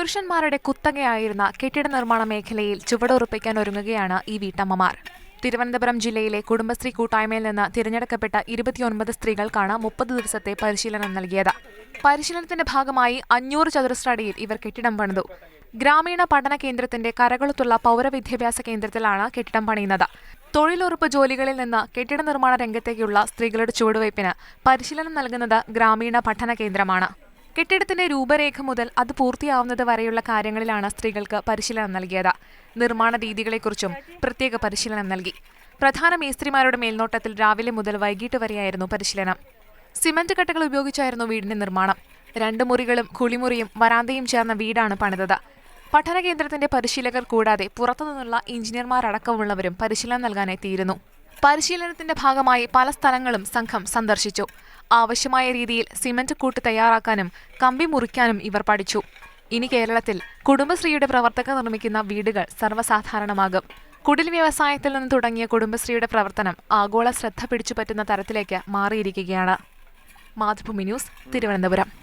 പുരുഷന്മാരുടെ കുത്തകയായിരുന്ന കെട്ടിട നിർമ്മാണ മേഖലയിൽ ചുവടുറപ്പിക്കാൻ ഒരുങ്ങുകയാണ് ഈ വീട്ടമ്മമാർ. തിരുവനന്തപുരം ജില്ലയിലെ കുടുംബശ്രീ കൂട്ടായ്മയിൽ നിന്ന് തിരഞ്ഞെടുക്കപ്പെട്ട ഇരുപത്തിയൊൻപത് സ്ത്രീകൾക്കാണ് മുപ്പത് ദിവസത്തെ പരിശീലനം നൽകിയത്. പരിശീലനത്തിന്റെ ഭാഗമായി അഞ്ഞൂറ് ചതുരശ്ര അടിയിൽ ഇവർ കെട്ടിടം പണിതു. ഗ്രാമീണ പഠന കേന്ദ്രത്തിന്റെ കരകളുത്തുള്ള പൗരവിദ്യാഭ്യാസ കേന്ദ്രത്തിലാണ് കെട്ടിടം പണിയുന്നത്. തൊഴിലുറപ്പ് ജോലികളിൽ നിന്ന് കെട്ടിട നിർമ്മാണ രംഗത്തേക്കുള്ള സ്ത്രീകളുടെ ചുവടുവയ്പ്പിന് പരിശീലനം നൽകുന്നത് ഗ്രാമീണ പഠന കേന്ദ്രമാണ്. കെട്ടിടത്തിന്റെ രൂപരേഖ മുതൽ അത് പൂർത്തിയാവുന്നത് വരെയുള്ള കാര്യങ്ങളിലാണ് സ്ത്രീകൾക്ക് പരിശീലനം നൽകിയത്. നിർമ്മാണ രീതികളെക്കുറിച്ചും പ്രത്യേക പരിശീലനം നൽകി. പ്രധാന മേസ്ത്രിമാരുടെ മേൽനോട്ടത്തിൽ രാവിലെ മുതൽ വൈകിട്ട് വരെയായിരുന്നു പരിശീലനം. സിമന്റ് കട്ടകൾ ഉപയോഗിച്ചായിരുന്നു വീടിന്റെ നിർമ്മാണം. രണ്ട് മുറികളും കുളിമുറിയും വരാന്തയും ചേർന്ന വീടാണ് പണിതത്. പഠന കേന്ദ്രത്തിന്റെ പരിശീലകർ കൂടാതെ പുറത്തുനിന്നുള്ള എഞ്ചിനീയർമാരടക്കമുള്ളവരും പരിശീലനം നൽകാനെത്തിയിരുന്നു പരിശീലനത്തിന്റെ ഭാഗമായി പല സ്ഥലങ്ങളും സംഘം സന്ദർശിച്ചു. ആവശ്യമായ രീതിയിൽ സിമന്റ് കൂട്ട് തയ്യാറാക്കാനും കമ്പി മുറിക്കാനും ഇവർ പഠിച്ചു. ഇനി കേരളത്തിൽ കുടുംബശ്രീയുടെ പ്രവർത്തകർ നിർമ്മിക്കുന്ന വീടുകൾ സർവസാധാരണമാകും. കുടിൽ വ്യവസായത്തിൽ നിന്ന് തുടങ്ങിയ കുടുംബശ്രീയുടെ പ്രവർത്തനം ആഗോള ശ്രദ്ധ പിടിച്ചുപറ്റുന്ന തരത്തിലേക്ക് മാറിയിരിക്കുകയാണ്. മാതൃഭൂമി ന്യൂസ് തിരുവനന്തപുരം.